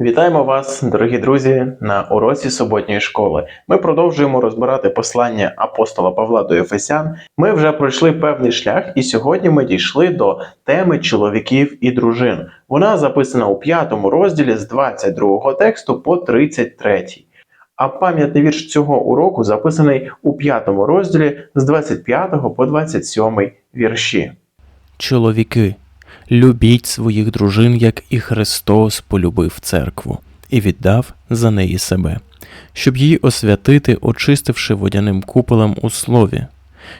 Вітаємо вас, дорогі друзі, на уроці суботньої школи. Ми продовжуємо розбирати послання апостола Павла до Ефесян. Ми вже пройшли певний шлях, і сьогодні ми дійшли до теми чоловіків і дружин. Вона записана у п'ятому розділі з 22 тексту по 33. А пам'ятний вірш цього уроку записаний у п'ятому розділі з 25 по 27 вірші. Чоловіки, любіть своїх дружин, як і Христос полюбив церкву і віддав за неї себе, щоб її освятити, очистивши водяним куполем у слові,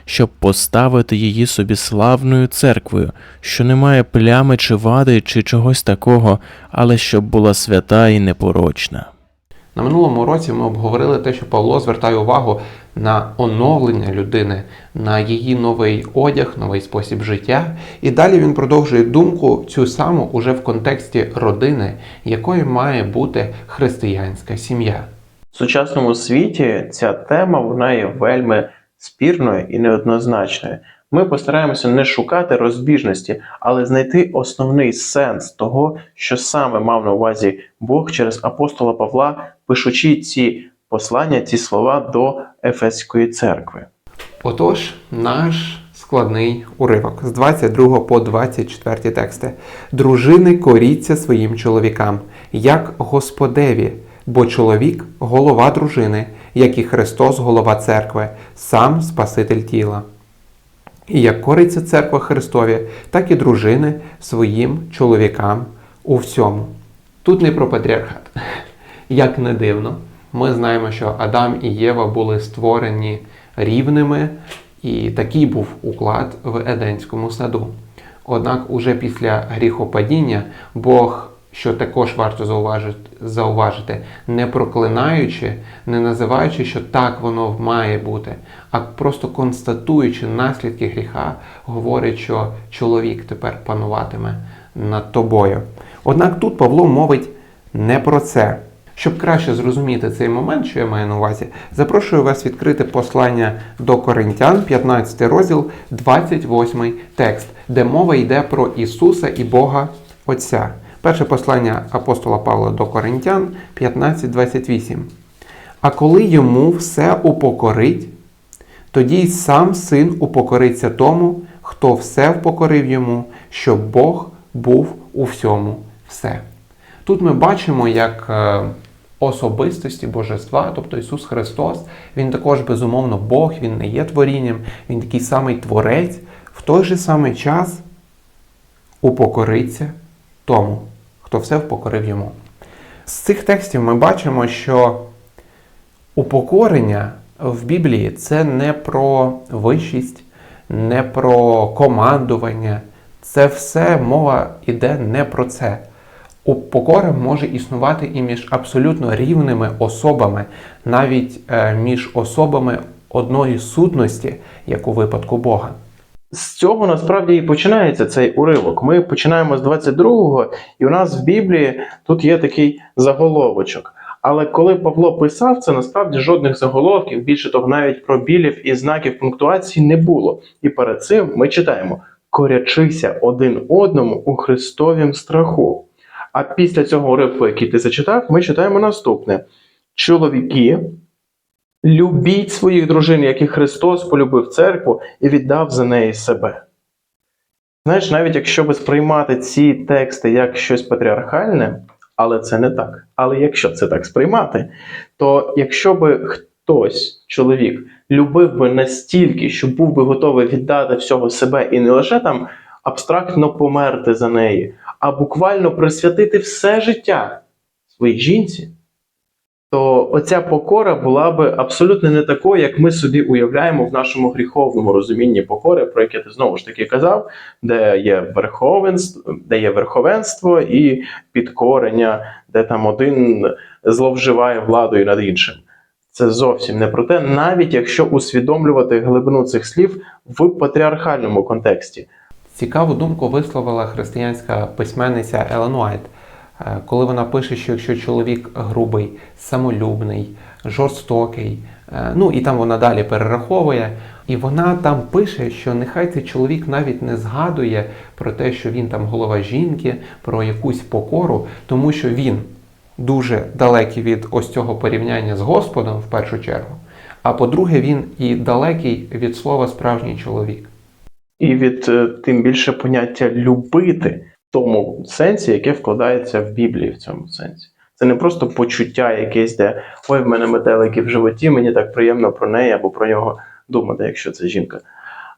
щоб поставити її собі славною церквою, що не має плями чи вади, чи чогось такого, але щоб була свята і непорочна. На минулому році ми обговорили те, що Павло звертає увагу на оновлення людини, на її новий одяг, новий спосіб життя. І далі він продовжує думку цю саму уже в контексті родини, якою має бути християнська сім'я. В сучасному світі ця тема вона є вельми спірною і неоднозначною. Ми постараємося не шукати розбіжності, але знайти основний сенс того, що саме мав на увазі Бог через апостола Павла, пишучи ці послання, ці слова до Ефеської церкви. Отож, наш складний уривок з 22 по 24 тексти. Дружини коріться своїм чоловікам, як Господеві, бо чоловік голова дружини, як і Христос голова церкви, сам Спаситель тіла. І як кориться церква Христові, так і дружини своїм чоловікам у всьому. Тут не про патріархат. Як не дивно, ми знаємо, що Адам і Єва були створені рівними, і такий був уклад в Еденському саду. Однак, уже після гріхопадіння Бог, що також варто зауважити, зауважити, не проклинаючи, не називаючи, що так воно має бути, а просто констатуючи наслідки гріха, говорить, що чоловік тепер пануватиме над тобою. Однак тут Павло мовить не про це. Щоб краще зрозуміти цей момент, що я маю на увазі, запрошую вас відкрити послання до Коринтян, 15 розділ, 28 текст, де мова йде про Ісуса і Бога Отця. Перше послання апостола Павла до Коринтян 15.28. А коли йому все упокорить, тоді й сам син упокориться тому, хто все впокорив йому, щоб Бог був у всьому все. Тут ми бачимо, як е, особистості Божества, тобто Ісус Христос, Він також, безумовно, Бог, Він не є творінням, Він такий самий Творець, в той же самий час упокориться тому, хто все впокорив йому. З цих текстів ми бачимо, що упокорення в Біблії це не про вищість, не про командування. Це все мова йде не про це. Упокора може існувати і між абсолютно рівними особами, навіть е, між особами одної сутності, як у випадку Бога. З цього насправді і починається цей уривок. Ми починаємо з 22-го, і у нас в Біблії тут є такий заголовочок. Але коли Павло писав це, насправді жодних заголовків, більше того, навіть пробілів і знаків пунктуації не було. І перед цим ми читаємо: корячися один одному у Христовім страху. А після цього уривку, який ти зачитав, ми читаємо наступне: чоловіки. Любіть своїх дружин, як і Христос полюбив церкву і віддав за неї себе. Знаєш, навіть якщо би сприймати ці тексти як щось патріархальне, але це не так. Але якщо це так сприймати, то якщо би хтось, чоловік, любив би настільки, що був би готовий віддати всього себе і не лише там абстрактно померти за неї, а буквально присвятити все життя своїй жінці то оця покора була би абсолютно не такою, як ми собі уявляємо в нашому гріховному розумінні покори, про яке ти знову ж таки казав, де є верховенство, де є верховенство і підкорення, де там один зловживає владою над іншим. Це зовсім не про те, навіть якщо усвідомлювати глибину цих слів в патріархальному контексті. Цікаву думку висловила християнська письменниця Елен Уайт, е, коли вона пише, що якщо чоловік грубий, самолюбний, жорстокий, е, ну і там вона далі перераховує, і вона там пише, що нехай цей чоловік навіть не згадує про те, що він там голова жінки, про якусь покору, тому що він дуже далекий від ось цього порівняння з Господом в першу чергу. А по-друге, він і далекий від слова справжній чоловік. І від е, тим більше поняття любити в тому сенсі, яке вкладається в Біблії в цьому сенсі. Це не просто почуття якесь, де ой, в мене метелики в животі, мені так приємно про неї або про нього думати, якщо це жінка.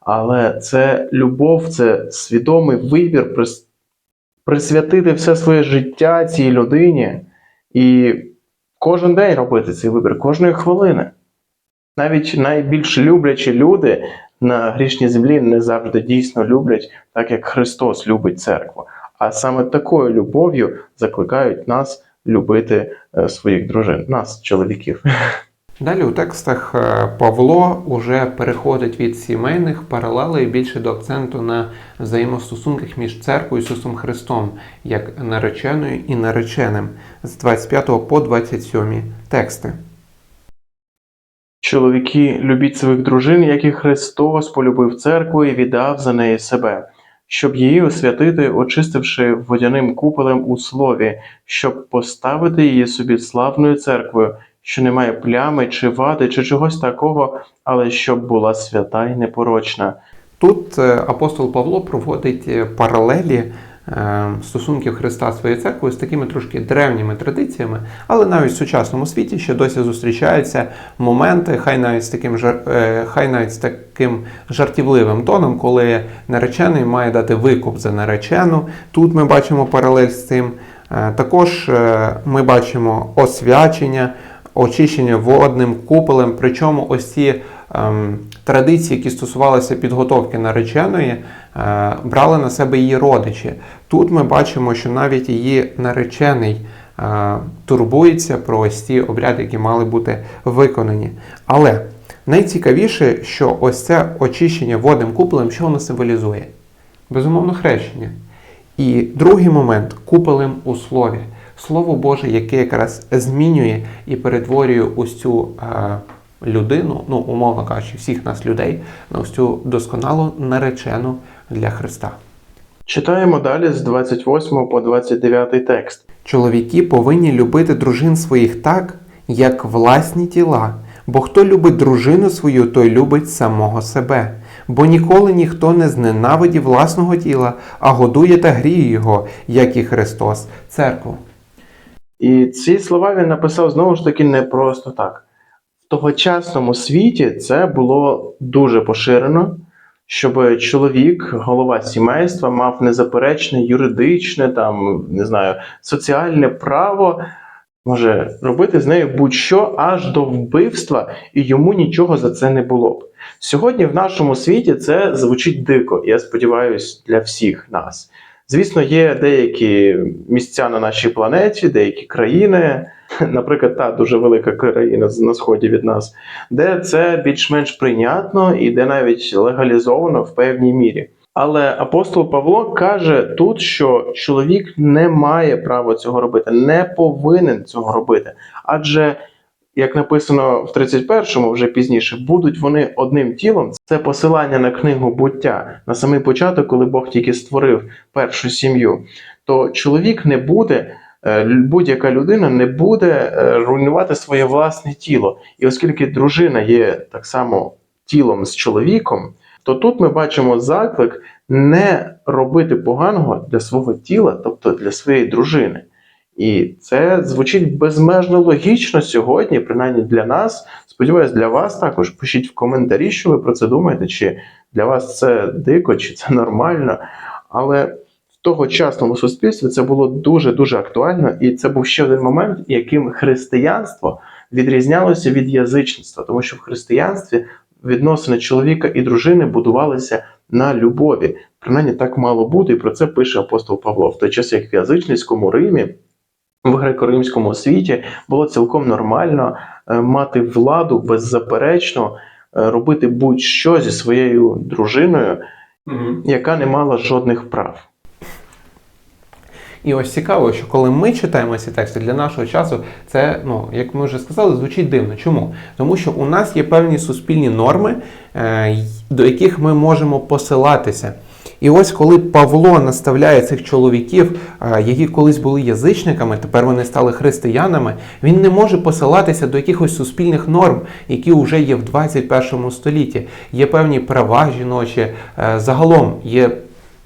Але це любов, це свідомий вибір присвятити все своє життя цій людині і кожен день робити цей вибір, кожної хвилини. Навіть найбільш люблячі люди на грішній землі не завжди дійсно люблять, так як Христос любить церкву. А саме такою любов'ю закликають нас любити е, своїх дружин, нас, чоловіків. Далі у текстах е, Павло уже переходить від сімейних паралелей більше до акценту на взаємостосунках між церквою і Ісусом Христом, як нареченою і нареченим з 25 по 27 тексти. Чоловіки, любіть своїх дружин, як і Христос полюбив церкву і віддав за неї себе, щоб її освятити, очистивши водяним куполем у слові, щоб поставити її собі славною церквою, що не має плями чи вади, чи чогось такого, але щоб була свята й непорочна. Тут е, апостол Павло проводить е, паралелі стосунків Христа з своєю церквою з такими трошки древніми традиціями, але навіть в сучасному світі ще досі зустрічаються моменти, хай навіть з таким е, хай навіть з таким жартівливим тоном, коли наречений має дати викуп за наречену. Тут ми бачимо паралель з цим. Е, Також е, ми бачимо освячення, очищення водним куполем. Причому ось ці традиції, які стосувалися підготовки нареченої, е, брали на себе її родичі. Тут ми бачимо, що навіть її наречений е, турбується про ось ці обряди, які мали бути виконані. Але найцікавіше, що ось це очищення водним куполем, що воно символізує? Безумовно, хрещення. І другий момент куполем у слові. Слово Боже, яке якраз змінює і перетворює ось цю е, людину, ну, умовно кажучи, всіх нас людей, на ось цю досконалу наречену для Христа. Читаємо далі з 28 по 29 текст. Чоловіки повинні любити дружин своїх так, як власні тіла. Бо хто любить дружину свою, той любить самого себе. Бо ніколи ніхто не зненавидів власного тіла, а годує та гріє його, як і Христос, церкву. І ці слова він написав знову ж таки не просто так. Тогочасному світі це було дуже поширено, щоб чоловік, голова сімейства, мав незаперечне юридичне, там, не знаю, соціальне право, може робити з нею будь-що аж до вбивства, і йому нічого за це не було б. Сьогодні в нашому світі це звучить дико, я сподіваюся, для всіх нас. Звісно, є деякі місця на нашій планеті, деякі країни, наприклад, та дуже велика країна на сході від нас, де це більш-менш прийнятно і де навіть легалізовано в певній мірі. Але апостол Павло каже тут, що чоловік не має права цього робити, не повинен цього робити. Адже, як написано в 31-му, вже пізніше, будуть вони одним тілом. Це посилання на книгу буття на самий початок, коли Бог тільки створив першу сім'ю. То чоловік не буде, будь-яка людина не буде е, руйнувати своє власне тіло. І оскільки дружина є так само тілом з чоловіком, то тут ми бачимо заклик не робити поганого для свого тіла, тобто для своєї дружини. І це звучить безмежно логічно сьогодні, принаймні для нас. Сподіваюсь, для вас також. Пишіть в коментарі, що ви про це думаєте, чи для вас це дико, чи це нормально. Але тогочасному суспільстві це було дуже-дуже актуально, і це був ще один момент, яким християнство відрізнялося від язичництва, тому що в християнстві відносини чоловіка і дружини будувалися на любові. Принаймні так мало бути, і про це пише апостол Павло. В той час, як в язичницькому Римі, в греко-римському світі було цілком нормально е, мати владу беззаперечно, е, робити будь-що зі своєю дружиною, яка не мала жодних прав. І ось цікаво, що коли ми читаємо ці тексти для нашого часу, це, ну, як ми вже сказали, звучить дивно. Чому? Тому що у нас є певні суспільні норми, е, до яких ми можемо посилатися. І ось коли Павло наставляє цих чоловіків, е, які колись були язичниками, тепер вони стали християнами, він не може посилатися до якихось суспільних норм, які вже є в 21 столітті. Є певні права жіночі, е, загалом є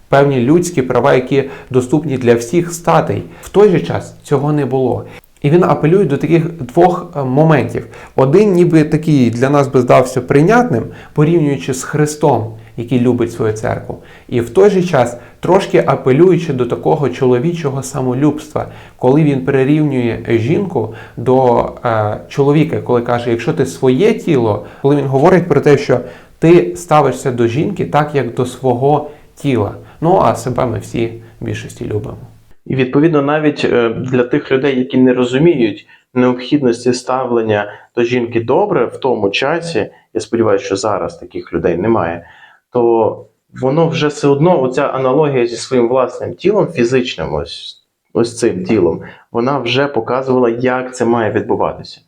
певні людські права, які доступні для всіх статей. В той же час цього не було. І він апелює до таких двох е, моментів. Один, ніби такий для нас би здався прийнятним, порівнюючи з Христом, який любить свою церкву. І в той же час трошки апелюючи до такого чоловічого самолюбства, коли він прирівнює жінку до е, чоловіка, коли каже, якщо ти своє тіло, коли він говорить про те, що ти ставишся до жінки так, як до свого тіла. Ну а себе ми всі в більшості любимо. І відповідно навіть е, для тих людей, які не розуміють необхідності ставлення до жінки добре в тому часі, я сподіваюся, що зараз таких людей немає, то воно вже все одно, оця аналогія зі своїм власним тілом, фізичним, ось, ось цим тілом, вона вже показувала, як це має відбуватися.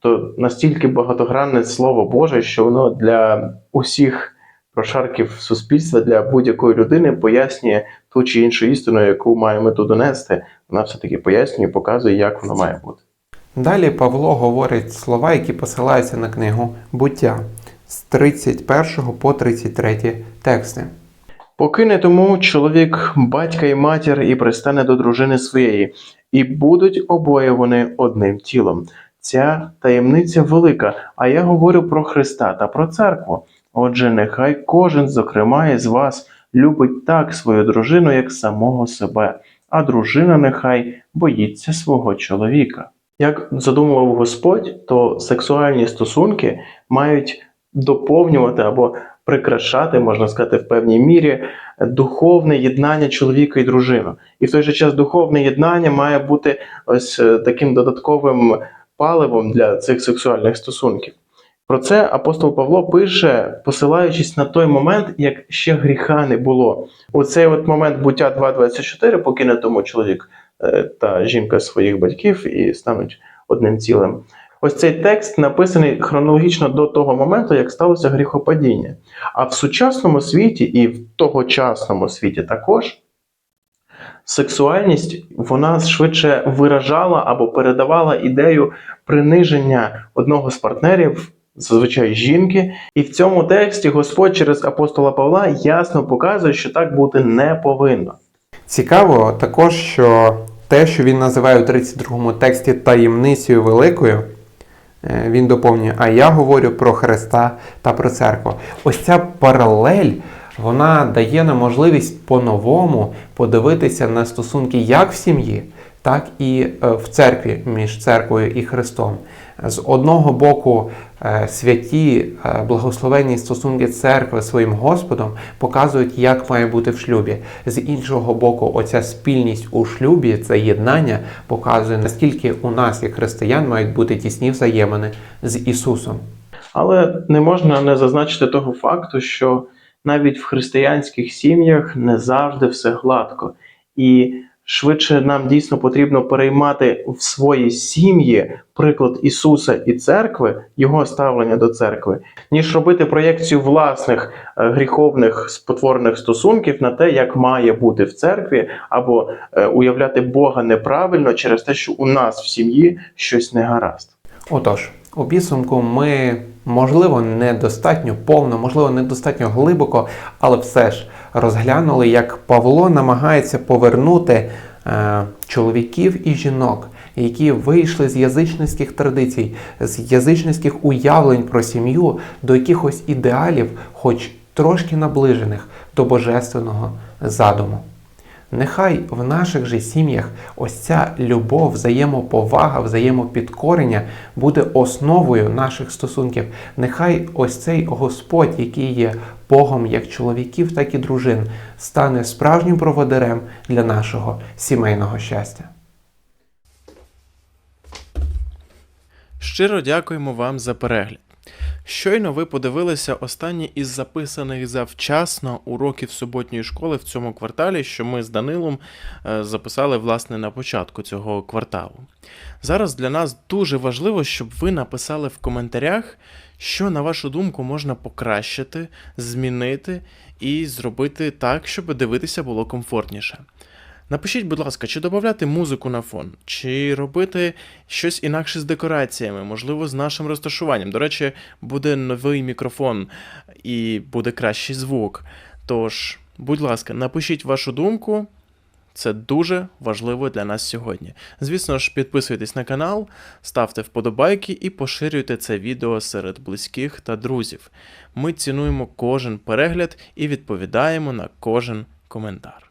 Тобто настільки багатогранне слово Боже, що воно для усіх прошарків суспільства, для будь-якої людини пояснює ту чи іншу істину, яку має мету донести, вона все-таки пояснює, показує, як воно має бути. Далі Павло говорить слова, які посилаються на книгу буття з 31 по 33 тексти. Покине тому чоловік батька і матір і пристане до дружини своєї, і будуть обоє вони одним тілом. Ця таємниця велика, а я говорю про Христа та про церкву. Отже, нехай кожен, зокрема, із вас любить так свою дружину, як самого себе, а дружина нехай боїться свого чоловіка. Як задумував Господь, то сексуальні стосунки мають доповнювати або прикрашати, можна сказати, в певній мірі духовне єднання чоловіка і дружини. І в той же час духовне єднання має бути ось е, таким додатковим паливом для цих сексуальних стосунків. Про це апостол Павло пише, посилаючись на той момент, як ще гріха не було. У цей от момент буття 2.24 покине тому чоловік е, та жінка своїх батьків і стануть одним цілим. Ось цей текст написаний хронологічно до того моменту, як сталося гріхопадіння. А в сучасному світі і в тогочасному світі також сексуальність вона швидше виражала або передавала ідею приниження одного з партнерів, зазвичай жінки. І в цьому тексті Господь через апостола Павла ясно показує, що так бути не повинно. Цікаво також, що те, що він називає у 32-му тексті таємницею великою, е, він доповнює, а я говорю про Христа та про церкву. Ось ця паралель, вона дає нам можливість по-новому подивитися на стосунки як в сім'ї, так і е, в церкві між церквою і Христом. З одного боку, е, святі е, благословенні стосунки церкви своїм Господом показують, як має бути в шлюбі. З іншого боку, оця спільність у шлюбі, це єднання, показує, наскільки у нас, як християн, мають бути тісні взаємини з Ісусом. Але не можна не зазначити того факту, що навіть в християнських сім'ях не завжди все гладко. І швидше нам дійсно потрібно переймати в свої сім'ї приклад Ісуса і церкви, Його ставлення до церкви, ніж робити проєкцію власних е, гріховних спотворених стосунків на те, як має бути в церкві, або е, уявляти Бога неправильно через те, що у нас в сім'ї щось не гаразд. Отож, у підсумку ми, можливо, недостатньо повно, можливо, недостатньо глибоко, але все ж розглянули, як Павло намагається повернути е, чоловіків і жінок, які вийшли з язичницьких традицій, з язичницьких уявлень про сім'ю до якихось ідеалів, хоч трошки наближених до божественного задуму. Нехай в наших же сім'ях ось ця любов, взаємоповага, взаємопідкорення буде основою наших стосунків. Нехай ось цей Господь, який є Богом як чоловіків, так і дружин, стане справжнім проводирем для нашого сімейного щастя. Щиро дякуємо вам за перегляд. Щойно ви подивилися останні із записаних завчасно уроків суботньої школи в цьому кварталі, що ми з Данилом е, записали власне на початку цього кварталу. Зараз для нас дуже важливо, щоб ви написали в коментарях, що, на вашу думку, можна покращити, змінити і зробити так, щоб дивитися було комфортніше. Напишіть, будь ласка, чи додати музику на фон, чи робити щось інакше з декораціями, можливо, з нашим розташуванням. До речі, буде новий мікрофон і буде кращий звук. Тож, будь ласка, напишіть вашу думку. Це дуже важливо для нас сьогодні. Звісно ж, підписуйтесь на канал, ставте вподобайки і поширюйте це відео серед близьких та друзів. Ми цінуємо кожен перегляд і відповідаємо на кожен коментар.